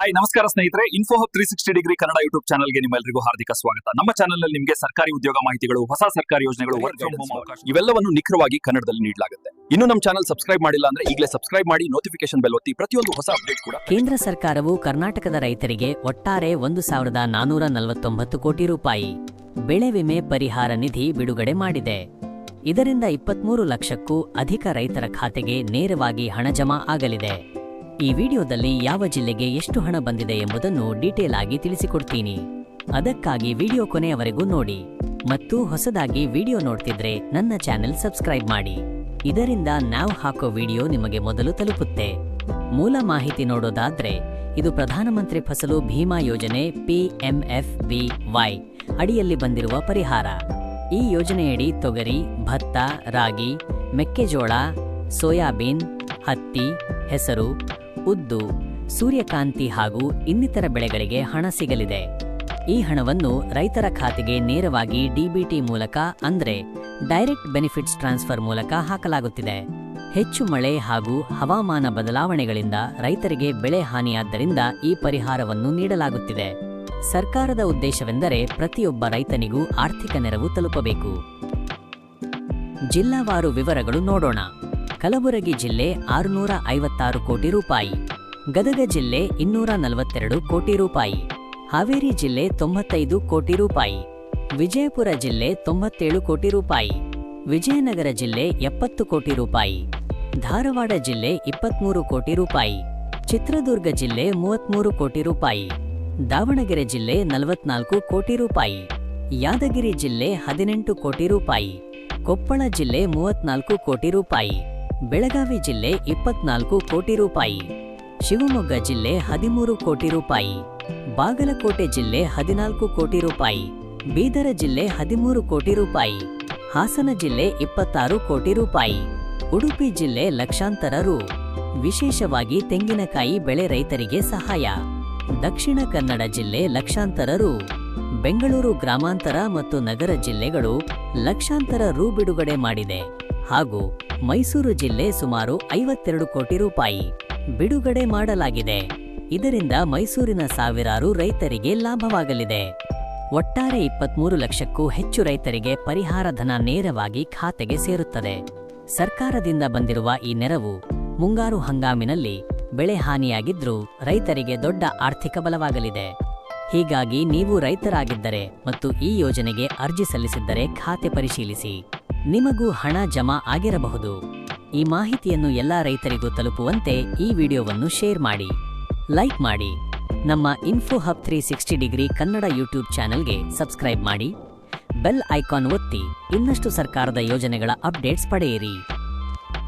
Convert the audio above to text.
Hi ನಮಸ್ಕಾರ ಸ್ನೇಹಿತರೆ. Info hub three sixty degree Kannada YouTube ಚಾನಲ್ಗೆ ನಿಮ್ಮೆಲ್ಲರಿಗೂ ಹಾರ್ದಿಕ ಸ್ವಾಗತ. ನಮ್ಮ ಚಾನಲ್ನಲ್ಲಿ ನಿಮಗೆ ಸರ್ಕಾರಿ ಉದ್ಯೋಗ ಮಾಹಿತಿಗಳು, ಹೊಸ ಸರ್ಕಾರಿ ಯೋಜನೆಗಳು ಇವೆಲ್ಲವನ್ನು ನಿಖರವಾಗಿ ಕನ್ನಡದಲ್ಲಿ ನೀಡಲಾಗುತ್ತೆ. ಇನ್ನು ನಮ್ಮ ಚಾನಲ್ ಸಬ್ಸ್ಕ್ರೈಬ್ ಮಾಡಿಲ್ಲ ಅಂದ್ರೆ ಈಗಲೇ ಸಬ್ಸ್ಕ್ರೈಬ್ ಮಾಡಿ ನೋಟಿಫಿಕೇಶನ್ ಬೆಲ್ ಒತ್ತಿ ಪ್ರತಿಯೊಂದು ಹೊಸ ಅಪ್ಡೇಟ್ ಕೂಡ ಕೇಂದ್ರ ಸರ್ಕಾರವು ಕರ್ನಾಟಕದ ರೈತರಿಗೆ ಒಟ್ಟಾರೆ ಒಂದು ಸಾವಿರದ ನಾನೂರ ನಲವತ್ತೊಂಬತ್ತು ಕೋಟಿ ರೂಪಾಯಿ ಬೆಳೆ ವಿಮೆ ಪರಿಹಾರ ನಿಧಿ ಬಿಡುಗಡೆ ಮಾಡಿದೆ. ಇದರಿಂದ ಇಪ್ಪತ್ಮೂರು ಲಕ್ಷಕ್ಕೂ ಅಧಿಕ ರೈತರ ಖಾತೆಗೆ ನೇರವಾಗಿ ಹಣ ಜಮಾ ಆಗಲಿದೆ. ಈ ವಿಡಿಯೋದಲ್ಲಿ ಯಾವ ಜಿಲ್ಲೆಗೆ ಎಷ್ಟು ಹಣ ಬಂದಿದೆ ಎಂಬುದನ್ನು ಡೀಟೇಲ್ ಆಗಿ ತಿಳಿಸಿಕೊಡ್ತೀನಿ. ಅದಕ್ಕಾಗಿ ವಿಡಿಯೋ ಕೊನೆಯವರೆಗೂ ನೋಡಿ. ಮತ್ತು ಹೊಸದಾಗಿ ವಿಡಿಯೋ ನೋಡ್ತಿದ್ರೆ ನನ್ನ ಚಾನೆಲ್ ಸಬ್ಸ್ಕ್ರೈಬ್ ಮಾಡಿ. ಇದರಿಂದ ನಾವು ಹಾಕೋ ವಿಡಿಯೋ ನಿಮಗೆ ಮೊದಲು ತಲುಪುತ್ತೆ. ಮೂಲ ಮಾಹಿತಿ ನೋಡೋದಾದ್ರೆ, ಇದು ಪ್ರಧಾನಮಂತ್ರಿ ಫಸಲು ಭೀಮಾ ಯೋಜನೆ ಪಿಎಂಎಫ್ಬಿವೈ ಅಡಿಯಲ್ಲಿ ಬಂದಿರುವ ಪರಿಹಾರ. ಈ ಯೋಜನೆಯಡಿ ತೊಗರಿ, ಭತ್ತ, ರಾಗಿ, ಮೆಕ್ಕೆಜೋಳ, ಸೋಯಾಬೀನ್, ಹತ್ತಿ, ಹೆಸರು ಉದ್ದು ಸೂರ್ಯಕಾಂತಿ ಹಾಗೂ ಇನ್ನಿತರ ಬೆಳೆಗಳಿಗೆ ಹಣ ಸಿಗಲಿದೆ. ಈ ಹಣವನ್ನು ರೈತರ ಖಾತೆಗೆ ನೇರವಾಗಿ ಡಿಬಿಟಿ ಮೂಲಕ ಅಂದರೆ ಡೈರೆಕ್ಟ್ ಬೆನಿಫಿಟ್ಸ್ ಟ್ರಾನ್ಸ್ಫರ್ ಮೂಲಕ ಹಾಕಲಾಗುತ್ತಿದೆ. ಹೆಚ್ಚು ಮಳೆ ಹಾಗೂ ಹವಾಮಾನ ಬದಲಾವಣೆಗಳಿಂದ ರೈತರಿಗೆ ಬೆಳೆ ಹಾನಿಯಾದ್ದರಿಂದ ಈ ಪರಿಹಾರವನ್ನು ನೀಡಲಾಗುತ್ತಿದೆ. ಸರ್ಕಾರದ ಉದ್ದೇಶವೆಂದರೆ ಪ್ರತಿಯೊಬ್ಬ ರೈತನಿಗೂ ಆರ್ಥಿಕ ನೆರವು ತಲುಪಬೇಕು. ಜಿಲ್ಲಾವಾರು ವಿವರಗಳು ನೋಡೋಣ. ಕಲಬುರಗಿ ಜಿಲ್ಲೆ ಆರುನೂರ ಐವತ್ತಾರು ಕೋಟಿ ರೂಪಾಯಿ, ಗದಗ ಜಿಲ್ಲೆ ಇನ್ನೂರ ನಲವತ್ತೆರಡು ಕೋಟಿ ರೂಪಾಯಿ, ಹಾವೇರಿ ಜಿಲ್ಲೆ ತೊಂಬತ್ತೈದು ಕೋಟಿ ರೂಪಾಯಿ, ವಿಜಯಪುರ ಜಿಲ್ಲೆ ತೊಂಬತ್ತೇಳು ಕೋಟಿ ರೂಪಾಯಿ, ವಿಜಯನಗರ ಜಿಲ್ಲೆ ಎಪ್ಪತ್ತು ಕೋಟಿ ರೂಪಾಯಿ, ಧಾರವಾಡ ಜಿಲ್ಲೆ ಇಪ್ಪತ್ಮೂರು ಕೋಟಿ ರೂಪಾಯಿ, ಚಿತ್ರದುರ್ಗ ಜಿಲ್ಲೆ ಮೂವತ್ಮೂರು ಕೋಟಿ ರೂಪಾಯಿ, ದಾವಣಗೆರೆ ಜಿಲ್ಲೆ ನಲವತ್ನಾಲ್ಕು ಕೋಟಿ ರೂಪಾಯಿ, ಯಾದಗಿರಿ ಜಿಲ್ಲೆ ಹದಿನೆಂಟು ಕೋಟಿ ರೂಪಾಯಿ, ಕೊಪ್ಪಳ ಜಿಲ್ಲೆ ಮೂವತ್ನಾಲ್ಕು ಕೋಟಿ ರೂಪಾಯಿ. ಬೆಳಗಾವಿ ಜಿಲ್ಲೆ ಇಪ್ಪತ್ನಾಲ್ಕು ಕೋಟಿ ರೂಪಾಯಿ, ಶಿವಮೊಗ್ಗ ಜಿಲ್ಲೆ ಹದಿಮೂರು ಕೋಟಿ ರೂಪಾಯಿ, ಬಾಗಲಕೋಟೆ ಜಿಲ್ಲೆ ಹದಿನಾಲ್ಕು ಕೋಟಿ ರೂಪಾಯಿ, ಬೀದರ ಜಿಲ್ಲೆ ಹದಿಮೂರು ಕೋಟಿ ರೂಪಾಯಿ, ಹಾಸನ ಜಿಲ್ಲೆ ಇಪ್ಪತ್ತಾರು ಕೋಟಿ ರೂಪಾಯಿ, ಉಡುಪಿ ಜಿಲ್ಲೆ ಲಕ್ಷಾಂತರ ರು. ವಿಶೇಷವಾಗಿ ತೆಂಗಿನಕಾಯಿ ಬೆಳೆ ರೈತರಿಗೆ ಸಹಾಯ. ದಕ್ಷಿಣ ಕನ್ನಡ ಜಿಲ್ಲೆ ಲಕ್ಷಾಂತರ ರು. ಬೆಂಗಳೂರು ಗ್ರಾಮಾಂತರ ಮತ್ತು ನಗರ ಜಿಲ್ಲೆಗಳು ಲಕ್ಷಾಂತರ ರು ಬಿಡುಗಡೆ ಮಾಡಿದೆ. ಹಾಗೂ ಮೈಸೂರು ಜಿಲ್ಲೆ ಸುಮಾರು ಐವತ್ತೆರಡು ಕೋಟಿ ರೂಪಾಯಿ ಬಿಡುಗಡೆ ಮಾಡಲಾಗಿದೆ. ಇದರಿಂದ ಮೈಸೂರಿನ ಸಾವಿರಾರು ರೈತರಿಗೆ ಲಾಭವಾಗಲಿದೆ. ಒಟ್ಟಾರೆ ಇಪ್ಪತ್ಮೂರು ಲಕ್ಷಕ್ಕೂ ಹೆಚ್ಚು ರೈತರಿಗೆ ಪರಿಹಾರ ಧನ ನೇರವಾಗಿ ಖಾತೆಗೆ ಸೇರುತ್ತದೆ. ಸರ್ಕಾರದಿಂದ ಬಂದಿರುವ ಈ ನೆರವು ಮುಂಗಾರು ಹಂಗಾಮಿನಲ್ಲಿ ಬೆಳೆ ಹಾನಿಯಾಗಿದ್ರೂ ರೈತರಿಗೆ ದೊಡ್ಡ ಆರ್ಥಿಕ ಬಲವಾಗಲಿದೆ. ಹೀಗಾಗಿ ನೀವು ರೈತರಾಗಿದ್ದರೆ ಮತ್ತು ಈ ಯೋಜನೆಗೆ ಅರ್ಜಿ ಸಲ್ಲಿಸಿದ್ದರೆ ಖಾತೆ ಪರಿಶೀಲಿಸಿ. ನಿಮಗೂ ಹಣ ಜಮಾ ಆಗಿರಬಹುದು. ಈ ಮಾಹಿತಿಯನ್ನು ಎಲ್ಲ ರೈತರಿಗೂ ತಲುಪುವಂತೆ ಈ ವಿಡಿಯೋವನ್ನು ಶೇರ್ ಮಾಡಿ. ಲೈಕ್ ಮಾಡಿ. ನಮ್ಮ info hub three sixty degree Kannada YouTube ಚಾನೆಲ್ಗೆ ಸಬ್ಸ್ಕ್ರೈಬ್ ಮಾಡಿ. ಬೆಲ್ ಐಕಾನ್ ಒತ್ತಿ. ಇನ್ನಷ್ಟು ಸರ್ಕಾರದ ಯೋಜನೆಗಳ ಅಪ್ಡೇಟ್ಸ್ ಪಡೆಯಿರಿ.